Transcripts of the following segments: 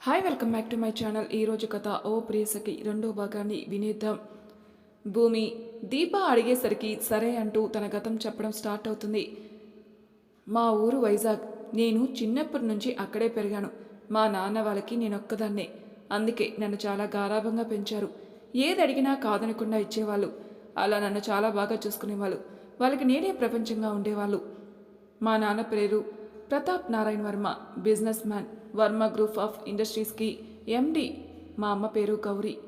Hi welcome back to my channel ఈరోజు కథ ఓ ప్రియసకి రెండో భాగాన్ని వినేద్దాం. భూమి దీప అడిగేసరికి సరే అంటూ తన గతం చెప్పడం స్టార్ట్ అవుతుంది. మా ఊరు వైజాగ్. నేను చిన్నప్పటి నుంచి అక్కడే పెరిగాను. మా నాన్న వాళ్ళకి నేను ఒక్కదాన్నే అందుకే నన్ను చాలా గారాభంగా పెంచారు. ఏది అడిగినా కాదనకుండా ఇచ్చేవాళ్ళు. అలా నన్ను చాలా బాగా చూసుకునేవాళ్ళు. వాళ్ళకి నేనే ప్రపంచంగా ఉండేవాళ్ళు. మా నాన్న పేరు Pratap Narayana Varma businessman Varma group of ఇండస్ట్రీస్కి MD మా అమ్మ పేరు గౌరీ.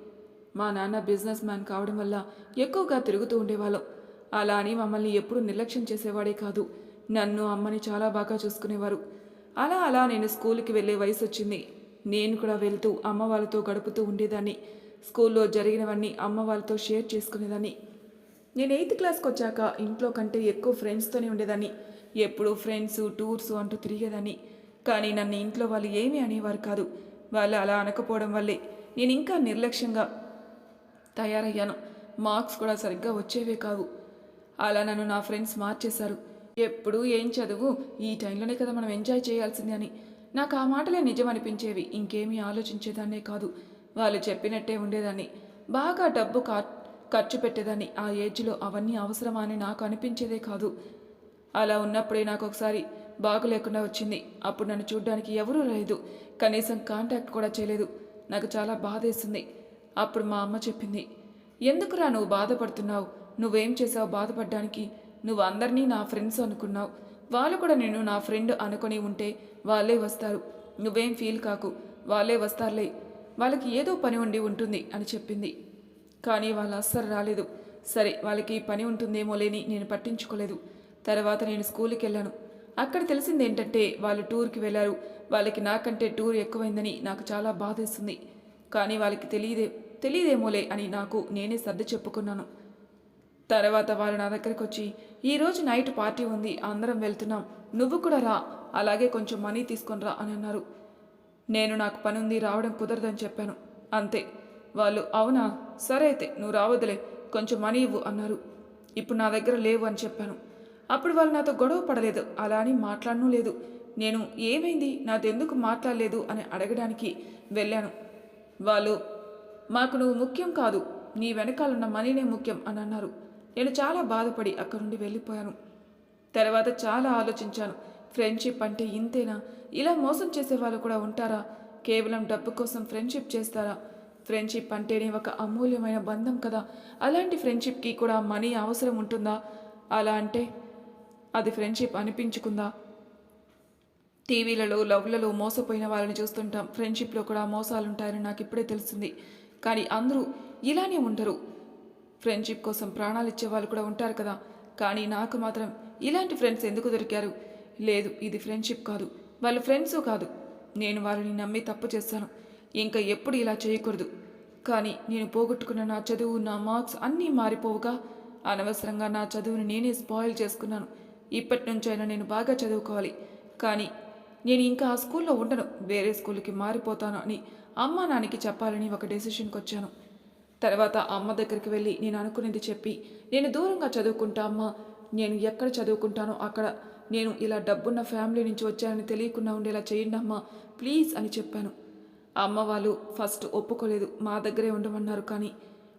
మా నాన్న బిజినెస్ మ్యాన్ కావడం వల్ల ఎక్కువగా తిరుగుతూ ఉండేవాళ్ళం. అలా అని మమ్మల్ని ఎప్పుడూ నిర్లక్ష్యం చేసేవాడే కాదు. నన్ను అమ్మని చాలా బాగా చూసుకునేవారు. అలా అలా నేను స్కూల్కి వెళ్ళే వయసు వచ్చింది. నేను కూడా వెళ్తూ అమ్మ వాళ్ళతో గడుపుతూ ఉండేదాన్ని. స్కూల్లో జరిగినవన్నీ అమ్మ వాళ్ళతో షేర్ చేసుకునేదాన్ని. నేను ఎయిత్ క్లాస్కి వచ్చాక ఇంట్లో కంటే ఎక్కువ ఫ్రెండ్స్తోనే ఉండేదాన్ని. ఎప్పుడు ఫ్రెండ్స్ టూర్స్ అంటూ తిరిగేదాన్ని. కానీ నన్ను ఇంట్లో వాళ్ళు ఏమీ అనేవారు కాదు. వాళ్ళు అలా అనకపోవడం వల్లే నేను ఇంకా నిర్లక్ష్యంగా తయారయ్యాను. మార్క్స్ కూడా సరిగ్గా వచ్చేవే కావు. అలా నన్ను నా ఫ్రెండ్స్ మార్చేశారు. ఎప్పుడు ఏం చదువు? ఈ టైంలోనే కదా మనం ఎంజాయ్ చేయాల్సింది అని. నాకు ఆ మాటలే నిజం అనిపించేవి ఇంకేమీ ఆలోచించేదాన్నే కాదు. వాళ్ళు చెప్పినట్టే ఉండేదాన్ని. బాగా డబ్బు ఖర్చు పెట్టేదాన్ని. ఆ ఏజ్లో అవన్నీ అవసరమా అని నాకు అనిపించేదే కాదు. అలా ఉన్నప్పుడే నాకు ఒకసారి బాగు లేకుండా వచ్చింది. అప్పుడు నన్ను చూడ్డానికి ఎవరూ లేదు. కనీసం కాంటాక్ట్ కూడా చేయలేదు. నాకు చాలా బాధేస్తుంది. అప్పుడు మా అమ్మ చెప్పింది ఎందుకురా నువ్వు బాధపడుతున్నావు? నువ్వేం చేసావు బాధపడ్డానికి? నువ్వు అందరినీ నా ఫ్రెండ్స్ అనుకున్నావు. వాళ్ళు కూడా నేను నా ఫ్రెండ్ అనుకొని ఉంటే వాళ్ళే వస్తారు. నువ్వేం ఫీల్ కాకు. వాళ్ళే వస్తారులే. వాళ్ళకి ఏదో పని ఉండి ఉంటుంది అని చెప్పింది. కానీ వాళ్ళు అస్సలు రాలేదు. సరే వాళ్ళకి పని ఉంటుందేమో లేని నేను పట్టించుకోలేదు. తర్వాత నేను స్కూల్కి వెళ్ళాను. అక్కడ తెలిసింది ఏంటంటే వాళ్ళు టూర్కి వెళ్ళారు. వాళ్ళకి నాకంటే టూర్ ఎక్కువైందని నాకు చాలా బాధేస్తుంది. కానీ వాళ్ళకి తెలియదే తెలియదేమోలే అని నాకు నేనే సర్ది చెప్పుకున్నాను. తర్వాత వాళ్ళు నా దగ్గరికి వచ్చి ఈరోజు నైట్ పార్టీ ఉంది అందరం వెళ్తున్నాం. నువ్వు కూడా రా అలాగే కొంచెం మనీ తీసుకొని రా అని అన్నారు. నేను నాకు పని ఉంది రావడం కుదరదని చెప్పాను. అంతే. వాళ్ళు అవునా? సరే అయితే నువ్వు రావద్దులే కొంచెం మనీ ఇవ్వు అన్నారు. ఇప్పుడు నా దగ్గర లేవు అని చెప్పాను. అప్పుడు వాళ్ళు నాతో గొడవ పడలేదు. అలా అని మాట్లాడను లేదు. నేను ఏమైంది? నాదెందుకు మాట్లాడలేదు? అని అడగడానికి వెళ్ళాను. వాళ్ళు మాకు నువ్వు ముఖ్యం కాదు. నీ వెనకాలన్న మనీనే ముఖ్యం అని అన్నారు. నేను చాలా బాధపడి అక్కడి నుండి వెళ్ళిపోయాను. తర్వాత చాలా ఆలోచించాను. ఫ్రెండ్షిప్ అంటే ఇంతేనా? ఇలా మోసం చేసే వాళ్ళు కూడా ఉంటారా? కేవలం డబ్బు కోసం ఫ్రెండ్షిప్ చేస్తారా? ఫ్రెండ్షిప్ అంటేనే ఒక అమూల్యమైన బంధం కదా? అలాంటి ఫ్రెండ్షిప్కి కూడా మనీ అవసరం ఉంటుందా? అలా అంటే అది ఫ్రెండ్షిప్ అనిపించుకుందా? టీవీలలో లవ్లలో మోసపోయిన వాళ్ళని చూస్తుంటాం. ఫ్రెండ్షిప్లో కూడా మోసాలుంటాయని నాకు ఇప్పుడే తెలుస్తుంది. కానీ అందరూ ఇలానే ఉండరు. ఫ్రెండ్షిప్ కోసం ప్రాణాలు ఇచ్చే వాళ్ళు కూడా ఉంటారు కదా. కానీ నాకు మాత్రం ఇలాంటి ఫ్రెండ్స్ ఎందుకు దొరికారు? లేదు ఇది ఫ్రెండ్షిప్ కాదు. వాళ్ళు ఫ్రెండ్స్ కాదు. నేను వాళ్ళని నమ్మి తప్పు చేస్తాను. ఇంకా ఎప్పుడు ఇలా చేయకూడదు. కానీ నేను పోగొట్టుకున్న నా చదువు నా మార్క్స్ అన్నీ మారిపోవుగా. అనవసరంగా నా చదువుని నేనే స్పాయిల్ చేసుకున్నాను. ఇప్పటి నుంచైనా నేను బాగా చదువుకోవాలి. కానీ నేను ఇంకా ఆ స్కూల్లో ఉండను. వేరే స్కూల్కి మారిపోతాను అని అమ్మ నాన్నకి చెప్పాలని ఒక డెసిషన్కి వచ్చాను తర్వాత అమ్మ దగ్గరికి వెళ్ళి నేను అనుకునేది చెప్పి నేను దూరంగా చదువుకుంటా అమ్మ నేను ఎక్కడ చదువుకుంటానో అక్కడ నేను ఇలా డబ్బున్న ఫ్యామిలీ నుంచి వచ్చానని తెలియకుండా ఉండేలా చేయండి అమ్మ ప్లీజ్ అని చెప్పాను. అమ్మ వాళ్ళు ఫస్ట్ ఒప్పుకోలేదు. మా దగ్గరే ఉండమన్నారు కానీ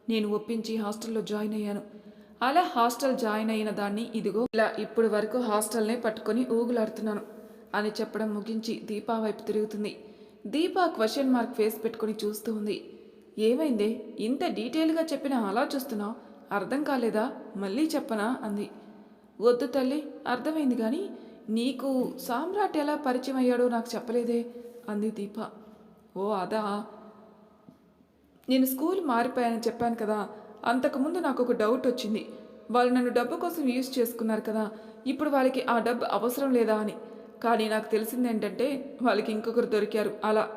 నేను ఒప్పించి హాస్టల్లో జాయిన్ అయ్యాను. అలా హాస్టల్ జాయిన్ అయిన దాన్ని ఇదిగో ఇలా ఇప్పుడు వరకు హాస్టల్నే పట్టుకొని ఊగులాడుతున్నాను అని చెప్పడం ముగించి దీపా వైపు తిరుగుతుంది. దీపా క్వశ్చన్ మార్క్ ఫేస్ పెట్టుకుని చూస్తూ ఉంది. ఏమైందే? ఇంత డీటెయిల్గా చెప్పినా అలా చూస్తున్నావు? అర్థం కాలేదా? మళ్ళీ చెప్పనా? అంది. వద్దు తల్లి అర్థమైంది కానీ నీకు సామ్రాట్ ఎలా పరిచయం అయ్యాడో నాకు చెప్పలేదే అంది దీప. ఓ అదా. నేను స్కూల్ మారిపోయానని చెప్పాను కదా అంతకుముందు నాకు ఒక డౌట్ వచ్చింది. వాళ్ళు నన్ను డబ్బు కోసం యూజ్ చేసుకున్నారు కదా ఇప్పుడు వాళ్ళకి ఆ డబ్బు అవసరం లేదా అని. కానీ నాకు తెలిసింది ఏంటంటే వాళ్ళకి ఇంకొకరు దొరికారు అలా.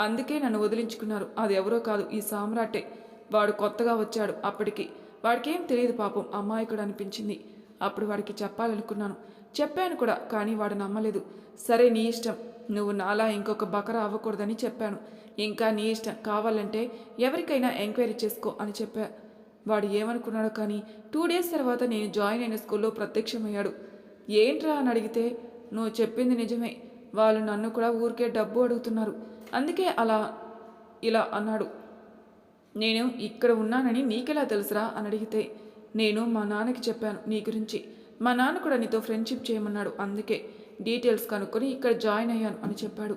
అందుకే నన్ను వదిలించుకున్నారు. అది ఎవరో కాదు ఈ సామ్రాటే. వాడు కొత్తగా వచ్చాడు అప్పటికి. వాడికేం తెలియదు పాపం అమ్మాయికుడు అనిపించింది. అప్పుడు వాడికి చెప్పాలనుకున్నాను. చెప్పాను కూడా కానీ వాడు నమ్మలేదు. సరే నీ ఇష్టం. నువ్వు నాలా ఇంకొక బకరా అవ్వకూడదని చెప్పాను. ఇంకా నీ ఇష్టం కావాలంటే ఎవరికైనా ఎంక్వైరీ చేసుకో అని చెప్పా. వాడు ఏమనుకున్నాడో కానీ టూ డేస్ తర్వాత నేను జాయిన్ అయిన స్కూల్లో ప్రత్యక్షమయ్యాడు. ఏంట్రా అని అడిగితే నువ్వు చెప్పింది నిజమే. వాళ్ళు నన్ను కూడా ఊరికే డబ్బు అడుగుతున్నారు. అందుకే అలా ఇలా అన్నాడు. నేను ఇక్కడ ఉన్నానని నీకెలా తెలుసురా అని అడిగితే నేను మా నాన్నకి చెప్పాను నీ గురించి. మా నాన్న కూడా నీతో ఫ్రెండ్షిప్ చేయమన్నాడు. అందుకే డీటెయిల్స్ కనుక్కొని ఇక్కడ జాయిన్ అయ్యాను అని చెప్పాడు.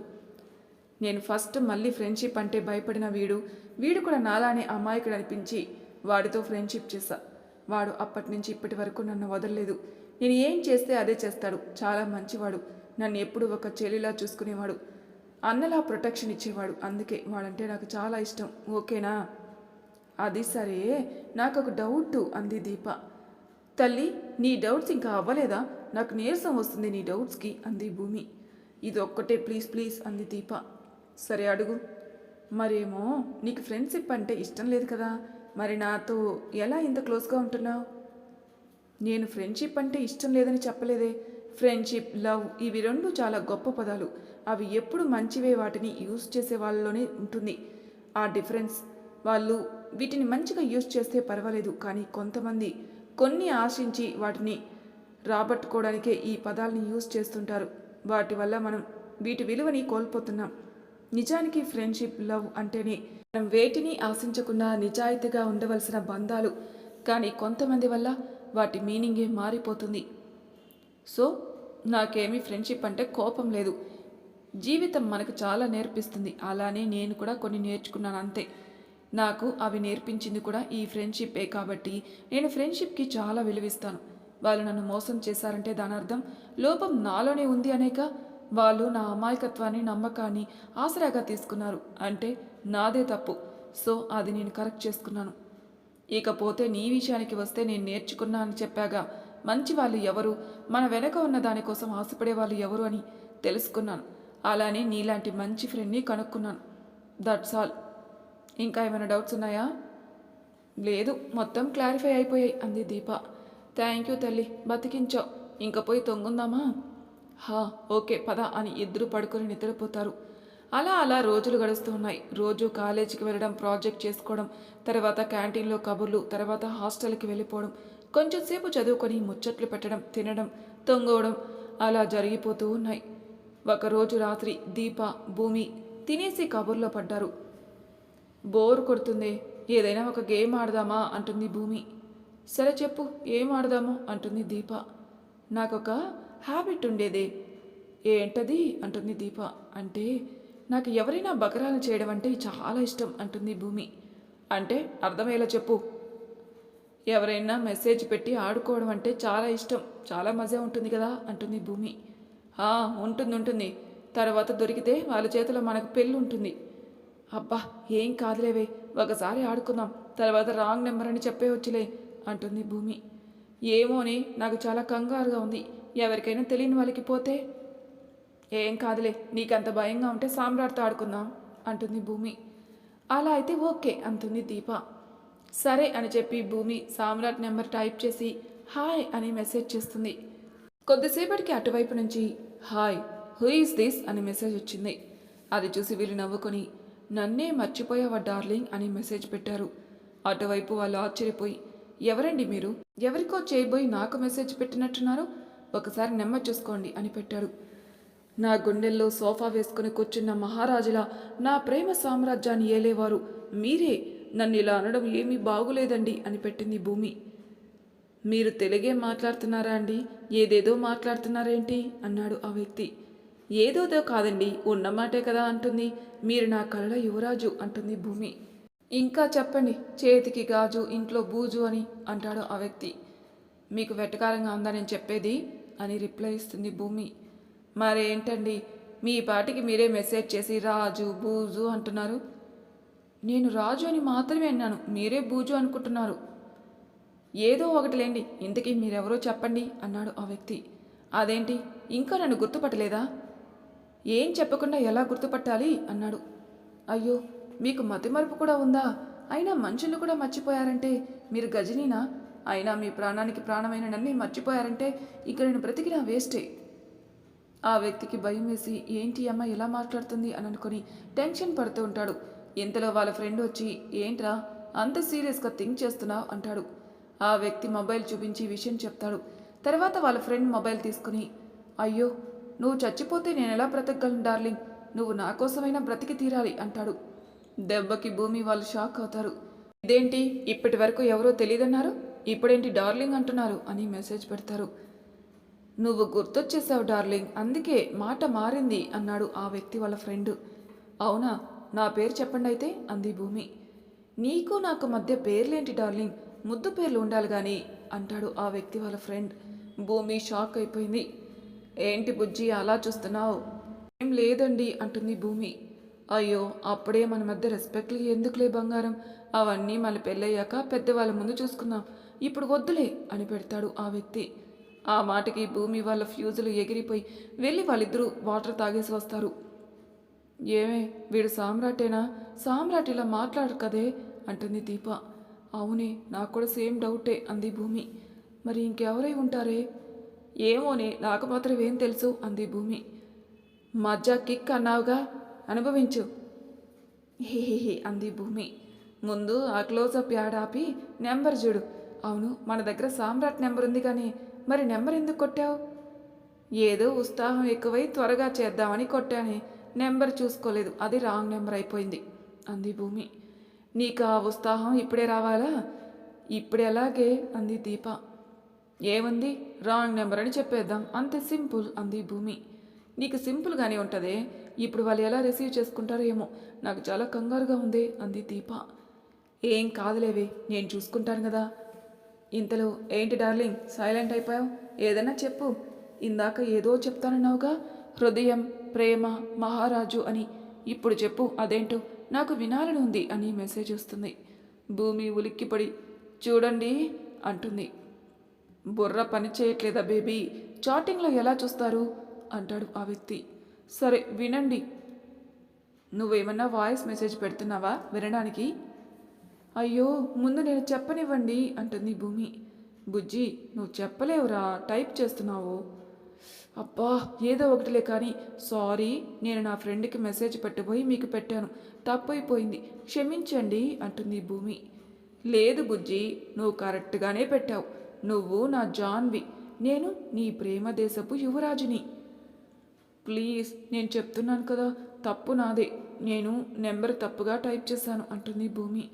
నేను ఫస్ట్ మళ్ళీ ఫ్రెండ్షిప్ అంటే భయపడిన వీడు. వీడు కూడా నాలానే అమాయకుడు అనిపించి వాడితో ఫ్రెండ్షిప్ చేశా. వాడు అప్పటి నుంచి ఇప్పటి వరకు నన్ను వదలలేదు. నేను ఏం చేస్తే అదే చేస్తాడు. చాలా మంచివాడు. నన్ను ఎప్పుడు ఒక చెల్లిలా చూసుకునేవాడు. అన్నలా ప్రొటెక్షన్ ఇచ్చేవాడు. అందుకే వాడంటే నాకు చాలా ఇష్టం. ఓకేనా? అది సరే. నాకు ఒక డౌట్ అంది దీప. తల్లి నీ డౌట్స్ ఇంకా అవ్వలేదా? నాకు నీరసం వస్తుంది నీ డౌట్స్కి అంది భూమి. ఇది ఒక్కటే ప్లీజ్ ప్లీజ్ అంది దీప. సరే అడుగు. మరేమో నీకు ఫ్రెండ్షిప్ అంటే ఇష్టం లేదు కదా? మరి నాతో ఎలా ఇంత క్లోజ్గా ఉంటున్నావు? నేను ఫ్రెండ్షిప్ అంటే ఇష్టం లేదని చెప్పలేదే. ఫ్రెండ్షిప్ లవ్ ఇవి రెండు చాలా గొప్ప పదాలు. అవి ఎప్పుడు మంచివే వాటిని యూజ్ చేసే వాళ్ళలోనే ఉంటుంది. ఆ డిఫరెన్స్. వాళ్ళు వీటిని మంచిగా యూజ్ చేస్తే పర్వాలేదు కానీ కొంతమంది కొన్ని ఆశించి వాటిని రాబట్టుకోవడానికే ఈ పదాలని యూజ్ చేస్తుంటారు. వాటి వల్ల మనం వీటి విలువని కోల్పోతున్నాం. నిజానికి ఫ్రెండ్షిప్ లవ్ అంటేనే మనం వేటిని ఆశించకుండా నిజాయితీగా ఉండవలసిన బంధాలు కానీ కొంతమంది వల్ల వాటి మీనింగే మారిపోతుంది. సో నాకేమీ ఫ్రెండ్షిప్ అంటే కోపం లేదు. జీవితం మనకు చాలా నేర్పిస్తుంది. అలానే నేను కూడా కొన్ని నేర్చుకున్నాను అంతే. నాకు అవి నేర్పించింది కూడా ఈ ఫ్రెండ్షిప్పే కాబట్టి నేను ఫ్రెండ్షిప్కి చాలా విలువిస్తాను. వాళ్ళు నన్ను మోసం చేశారంటే దాని అర్థం లోపం నాలోనే ఉంది అనేక వాళ్ళు నా అమాయకత్వాన్ని నమ్మకాన్ని ఆసరాగా తీసుకున్నారు. అంటే నాదే తప్పు. సో అది నేను కరెక్ట్ చేసుకున్నాను. ఇకపోతే నీ విషయానికి వస్తే నేను నేర్చుకున్నా అని చెప్పాగా. మంచి వాళ్ళు ఎవరు? మన వెనక ఉన్న దానికోసం ఆశపడే వాళ్ళు ఎవరు అని తెలుసుకున్నాను. అలానే నీలాంటి మంచి ఫ్రెండ్ని కనుక్కున్నాను. దట్స్ ఆల్ ఇంకా ఏమైనా డౌట్స్ ఉన్నాయా? లేదు. మొత్తం క్లారిఫై అయిపోయాయి అంది దీప. థ్యాంక్ యూ తల్లి. బతికించావు ఇంకా పోయి తొంగుందామా? హా ఓకే పద అని ఇద్దరు పడుకొని నిద్రపోతారు. అలా అలా రోజులు గడుస్తూ ఉన్నాయి. రోజు కాలేజీకి వెళ్ళడం ప్రాజెక్ట్ చేసుకోవడం తర్వాత క్యాంటీన్లో కబుర్లు తర్వాత హాస్టల్కి వెళ్ళిపోవడం కొంచెం సేపు చదువుకొని ముచ్చట్లు పెట్టడం తినడం తొంగవడం అలా జరిగిపోతూ ఉన్నాయి. ఒకరోజు రాత్రి దీప భూమి తినేసి కబుర్లో పడ్డారు. బోర్ కొడుతుంది ఏదైనా ఒక గేమ్ ఆడదామా? అంటుంది భూమి. సరే చెప్పు ఏం ఆడదాము? అంటుంది దీప. నాకొక హ్యాబిట్ ఉండేదే. ఏంటది? అంటుంది దీప. అంటే నాకు ఎవరైనా బకరాలు చేయడం అంటే చాలా ఇష్టం అంటుంది భూమి. అంటే అర్థమయ్యేలా చెప్పు. ఎవరైనా మెసేజ్ పెట్టి ఆడుకోవడం అంటే చాలా ఇష్టం చాలా మజా ఉంటుంది కదా అంటుంది భూమి. ఉంటుంది ఉంటుంది. తర్వాత దొరికితే వాళ్ళ చేతిలో మనకు పెళ్ళి ఉంటుంది. అబ్బా ఏం కాదులేవే ఒకసారి ఆడుకుందాం తర్వాత రాంగ్ నెంబర్ అని చెప్పేవచ్చులే అంటుంది భూమి. ఏమోని నాకు చాలా కంగారుగా ఉంది. ఎవరికైనా తెలియని వాళ్ళకి పోతే? ఏం కాదులే నీకంత భయంగా ఉంటే సామ్రాట్తో ఆడుకుందాం అంటుంది భూమి. అలా అయితే ఓకే అంటుంది దీప. సరే అని చెప్పి భూమి సామ్రాట్ నెంబర్ టైప్ చేసి హాయ్ అని మెసేజ్ చేస్తుంది. కొద్దిసేపటికి అటువైపు నుంచి హాయ్ హూ ఈస్ దిస్ అని మెసేజ్ వచ్చింది. అది చూసి వీళ్ళు నవ్వుకొని నన్నే మర్చిపోయావా డార్లింగ్ అని మెసేజ్ పెట్టారు. అటువైపు వాళ్ళు ఆశ్చర్యపోయి ఎవరండి మీరు? ఎవరికో చేయబోయి నాకు మెసేజ్ పెట్టినట్టున్నారు? ఒకసారి నెమ్మది చూసుకోండి అని పెట్టాడు. నా గుండెల్లో సోఫా వేసుకుని కూర్చున్న మహారాజులా నా ప్రేమ సామ్రాజ్యాన్ని ఏలేవారు. మీరే నన్ను ఇలా అనడం ఏమీ బాగులేదండి అని పెట్టింది భూమి. మీరు తెలుగే మాట్లాడుతున్నారా అండి? ఏదేదో మాట్లాడుతున్నారేంటి? అన్నాడు ఆ వ్యక్తి. ఏదోదో కాదండి ఉన్న మాటే కదా అంటుంది. మీరు నా కళ్ళ యువరాజు అంటుంది భూమి. ఇంకా చెప్పండి చేతికి గాజు ఇంట్లో బూజు అని అంటాడు ఆ వ్యక్తి. మీకు వెటకారంగా ఉందా నేను చెప్పేది? అని రిప్లై ఇస్తుంది భూమి. మరేంటండి? మీ పాటికి మీరే మెసేజ్ చేసి రాజు బూజు అంటున్నారు. నేను రాజు అని మాత్రమే అన్నాను. మీరే బూజు అనుకుంటున్నారు. ఏదో ఒకటి లేండి. ఇంతకీ మీరెవరో చెప్పండి అన్నాడు ఆ వ్యక్తి. అదేంటి? ఇంకా నన్ను గుర్తుపట్టలేదా? ఏం చెప్పకుండా ఎలా గుర్తుపట్టాలి? అన్నాడు. అయ్యో మీకు మతిమరుపు కూడా ఉందా? అయినా మనుషులు కూడా మర్చిపోయారంటే మీరు గజనీనా? అయినా మీ ప్రాణానికి ప్రాణమైన నన్ను మర్చిపోయారంటే ఇక నేను బ్రతికినా వేస్టే. ఆ వ్యక్తికి భయం వేసి ఏంటి అమ్మ ఎలా మాట్లాడుతుంది? అని అనుకుని టెన్షన్ పడుతూ ఉంటాడు. ఇంతలో వాళ్ళ ఫ్రెండ్ వచ్చి ఏంట్రా అంత సీరియస్గా థింక్ చేస్తున్నావు? అంటాడు. ఆ వ్యక్తి మొబైల్ చూపించి విషయం చెప్తాడు. తర్వాత వాళ్ళ ఫ్రెండ్ మొబైల్ తీసుకుని అయ్యో నువ్వు చచ్చిపోతే నేను ఎలా బ్రతకగలను డార్లింగ్? నువ్వు నా కోసమైనా బ్రతికి తీరాలి అంటాడు. దెబ్బకి భూమి వాళ్ళు షాక్ అవుతారు. ఇదేంటి? ఇప్పటి వరకు ఎవరో తెలియదన్నారు? ఇప్పుడేంటి డార్లింగ్ అంటున్నారు అని మెసేజ్ పెడతారు. నువ్వు గుర్తొచ్చేసావు డార్లింగ్ అందుకే మాట మారింది అన్నాడు ఆ వ్యక్తి వాళ్ళ ఫ్రెండ్. అవునా? నా పేరు చెప్పండి అయితే అంది భూమి. నీకు నాకు మధ్య పేర్లేంటి డార్లింగ్? ముద్దు పేర్లు ఉండాలి కానీ అంటాడు ఆ వ్యక్తి వాళ్ళ ఫ్రెండ్. భూమి షాక్ అయిపోయింది. ఏంటి బుజ్జి అలా చూస్తున్నావు? ఏం లేదండి అంటుంది భూమి. అయ్యో అప్పుడే మన మధ్య రెస్పెక్ట్లు ఎందుకులే బంగారం? అవన్నీ మన పెళ్ళయ్యాక పెద్దవాళ్ళ ముందు చూసుకుందాం. ఇప్పుడు వద్దులే అని పెడతాడు ఆ వ్యక్తి. ఆ మాటకి భూమి వాళ్ళ ఫ్యూజులు ఎగిరిపోయి వెళ్ళి వాళ్ళిద్దరూ వాటర్ తాగేసి వస్తారు. ఏమే వీడు సామ్రాటేనా? సామ్రాట్ ఇలా మాట్లాడు కదే అంటుంది దీప. అవునే నాకు కూడా సేమ్ డౌటే అంది భూమి. మరి ఇంకెవరై ఉంటారే? ఏమోనే నాకు మాత్రం ఏం తెలుసు అంది భూమి. మజ్జా కిక్ అన్నావుగా అనుభవించు. హే అంది భూమి. ముందు ఆ క్లోజప్ యాడ్ ఆపి నెంబర్ చూడు. అవును మన దగ్గర సామ్రాట్ నెంబర్ ఉంది కానీ మరి నెంబర్ ఎందుకు కొట్టావు? ఏదో ఉత్సాహం ఎక్కువై త్వరగా చేద్దామని కొట్టాను నెంబర్ చూసుకోలేదు. అది రాంగ్ నెంబర్ అయిపోయింది అంది భూమి. నీకు ఆ ఉత్సాహం ఇప్పుడే రావాలా? ఇప్పుడు ఎలాగే అంది దీప. ఏముంది? రాంగ్ నెంబర్ అని చెప్పేద్దాం. అంతే సింపుల్ అంది భూమి. నీకు సింపుల్గానే ఉంటుంది. ఇప్పుడు వాళ్ళు ఎలా రిసీవ్ చేసుకుంటారో ఏమో. నాకు చాలా కంగారుగా ఉంది అంది దీప. ఏం కాదులేవే నేను చూసుకుంటాను కదా. ఇంతలో ఏంటి డార్లింగ్ సైలెంట్ అయిపోయావు? ఏదైనా చెప్పు. ఇందాక ఏదో చెప్తానన్నావుగా? హృదయం ప్రేమ మహారాజు అని. ఇప్పుడు చెప్పు అదేంటో. నాకు వినాలని ఉంది అని మెసేజ్ వస్తుంది. భూమి ఉలిక్కిపడి చూడండి అంటుంది. బుర్ర పని చేయట్లేదా బేబీ? చాటింగ్లో ఎలా చూస్తారు? అంటాడు ఆ వ్యక్తి. సరే వినండి. నువ్వేమన్నా వాయిస్ మెసేజ్ పెడుతున్నావా వినడానికి? అయ్యో ముందు నేను చెప్పనివ్వండి అంటుంది భూమి. బుజ్జి నువ్వు చెప్పలేవురా టైప్ చేస్తున్నావు. అబ్బా ఏదో ఒకటిలే కానీ సారీ నేను నా ఫ్రెండ్కి మెసేజ్ పెట్టబోయి మీకు పెట్టాను. తప్పైపోయింది. క్షమించండి అంటుంది భూమి. లేదు బుజ్జి నువ్వు కరెక్ట్గానే పెట్టావు. నువ్వు నా జాన్వి. నేను నీ ప్రేమ దేశపు యువరాజుని. ప్లీజ్ నేను చెప్తున్నాను కదా తప్పు నాదే. నేను నెంబర్ తప్పుగా టైప్ చేశాను అంటుంది భూమి.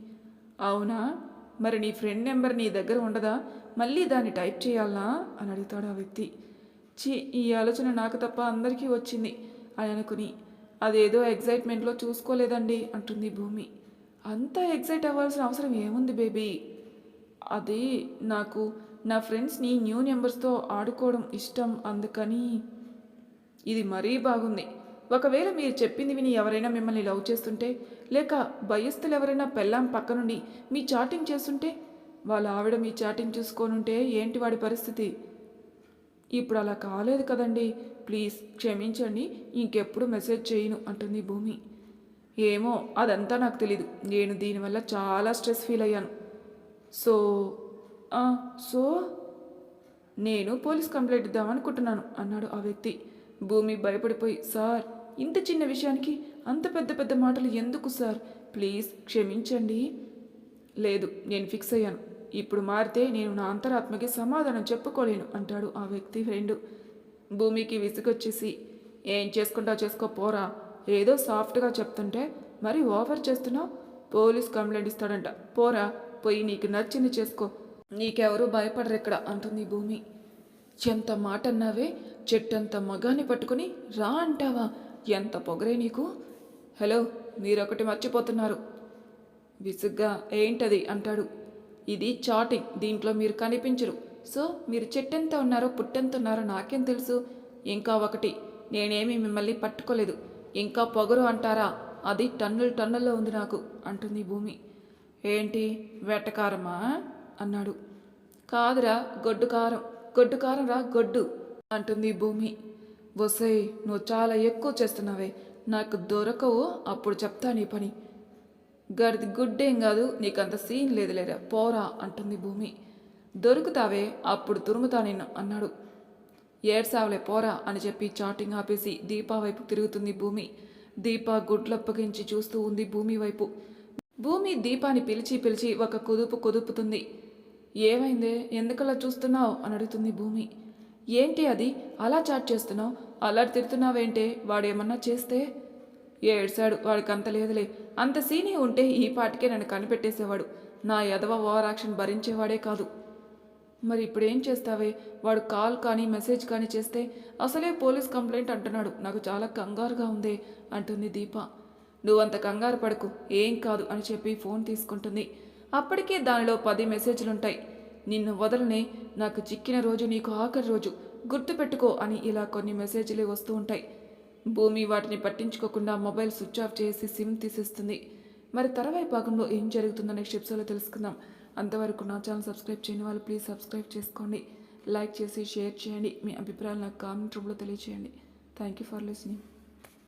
అవునా? మరి నీ ఫ్రెండ్ నెంబర్ నీ దగ్గర ఉండదా? మళ్ళీ దాన్ని టైప్ చేయాలనా అని అడుగుతాడు ఆ వ్యక్తి. ఛీ ఈ ఆలోచన నాకు తప్ప అందరికీ వచ్చింది. అని అనుకుని అదేదో ఎగ్జైట్మెంట్లో చూసుకోలేదండి అంటుంది భూమి. అంత ఎగ్జైట్ అవ్వాల్సిన అవసరం ఏముంది బేబీ? అది నాకు నా ఫ్రెండ్స్ని న్యూ నెంబర్స్తో ఆడుకోవడం ఇష్టం అందుకని ఇది మరీ బాగుంది. ఒకవేళ మీరు చెప్పింది విని ఎవరైనా మిమ్మల్ని లవ్ చేస్తుంటే లేక భయస్థులు ఎవరైనా పెళ్ళాం పక్క నుండి మీ చాటింగ్ చేస్తుంటే వాళ్ళ ఆవిడ మీ చాటింగ్ చూసుకోనుంటే ఏంటి వాడి పరిస్థితి? ఇప్పుడు అలా కాలేదు కదండి. ప్లీజ్ క్షమించండి ఇంకెప్పుడు మెసేజ్ చేయను అంటుంది భూమి. ఏమో అదంతా నాకు తెలీదు. నేను దీనివల్ల చాలా స్ట్రెస్ ఫీల్ అయ్యాను. So so? నేను పోలీస్ కంప్లైంట్ ఇద్దామనుకుంటున్నాను అన్నాడు ఆ వ్యక్తి. భూమి భయపడిపోయి సార్ ఇంత చిన్న విషయానికి అంత పెద్ద పెద్ద మాటలు ఎందుకు సార్? ప్లీజ్ క్షమించండి. లేదు నేను ఫిక్స్ అయ్యాను. ఇప్పుడు మారితే నేను నా అంతరాత్మకి సమాధానం చెప్పుకోలేను అంటాడు ఆ వ్యక్తి ఫ్రెండ్. భూమికి విసుగొచ్చేసి ఏం చేసుకుంటావు చేసుకో పోరా. ఏదో సాఫ్ట్గా చెప్తుంటే మరి ఓవర్ చేస్తున్నావు? పోలీస్ కంప్లైంట్ ఇస్తాడంట. పోరా పోయి నీకు నచ్చింది చేసుకో. నీకెవరూ భయపడరు ఇక్కడ అంటుంది భూమి. ఎంత మాట అన్నావే చెట్టంత మగాన్ని పట్టుకుని రా అంటావా? ఎంత పొగరే నీకు? హలో మీరొకటి మర్చిపోతున్నారు. విసుగ్గా ఏంటది? అంటాడు. ఇది చాటింగ్ దీంట్లో మీరు కనిపించరు. సో మీరు చెట్టెంత ఉన్నారో పుట్టెంత ఉన్నారో నాకేం తెలుసు. ఇంకా ఒకటి నేనేమి మిమ్మల్ని పట్టుకోలేదు. ఇంకా పొగరు అంటారా? అది టన్నులు టన్నుల్లో ఉంది నాకు అంటుంది భూమి. ఏంటి? వెటకారమా? అన్నాడు. కాదురా గొడ్డు కారం. గొడ్డు కారం రా గొడ్డు. అంటుంది భూమి. వసై నువ్వు చాలా ఎక్కువ చేస్తున్నావే. నాకు దొరకవు అప్పుడు చెప్తా నీ పని. గడిది గుడ్డేం కాదు నీకంత సీన్ లేదులేరా పోరా అంటుంది భూమి. దొరుకుతావే అప్పుడు తురుముతా నిన్ను అన్నాడు. ఏడ్సావులే పోరా అని చెప్పి చాటింగ్ ఆపేసి దీపా వైపు తిరుగుతుంది భూమి. దీప గుడ్లప్పగించి చూస్తూ ఉంది భూమి వైపు. భూమి దీపాని పిలిచి పిలిచి ఒక కుదుపు కుదుపుతుంది. ఏమైందే ఎందుకలా చూస్తున్నావు అని అడుగుతుంది భూమి. ఏంటి అది? అలా చాట్ చేస్తున్నావు? అలా తిడుతున్నావేంటే? వాడేమన్నా చేస్తే? ఏడ్చాడు వాడికి అంత లేదులే. అంత సీనే ఉంటే ఈ పాటికే నన్ను కనిపెట్టేసేవాడు. నా యదవ ఓవర్ యాక్షన్ భరించేవాడే కాదు. మరి ఇప్పుడు ఏం చేస్తావే? వాడు కాల్ కానీ మెసేజ్ కానీ చేస్తే అసలే పోలీస్ కంప్లైంట్ అంటున్నాడు. నాకు చాలా కంగారుగా ఉందే అంటుంది దీప. నువ్వంత కంగారు పడకు. ఏం కాదు అని చెప్పి ఫోన్ తీసుకుంటుంది. అప్పటికే దానిలో పది మెసేజ్లుంటాయి. నిన్ను వదలనే నాకు చిక్కిన రోజు నీకు ఆఖరి రోజు. గుర్తుపెట్టుకో అని ఇలా కొన్ని మెసేజ్లే వస్తూ ఉంటాయి. భూమి వాటిని పట్టించుకోకుండా మొబైల్ స్విచ్ ఆఫ్ చేసి సిమ్ తీసేస్తుంది. మరి తర్వాయి భాగంలో ఏం జరుగుతుందో నెక్స్ట్ ఎపిసోడ్లో తెలుసుకుందాం. అంతవరకు నా ఛానల్ సబ్స్క్రైబ్ చేయని వాళ్ళు ప్లీజ్ సబ్స్క్రైబ్ చేసుకోండి. లైక్ చేసి షేర్ చేయండి. మీ అభిప్రాయాలు నాకు కామెంట్ రూపంలో తెలియచేయండి. Thank you for listening.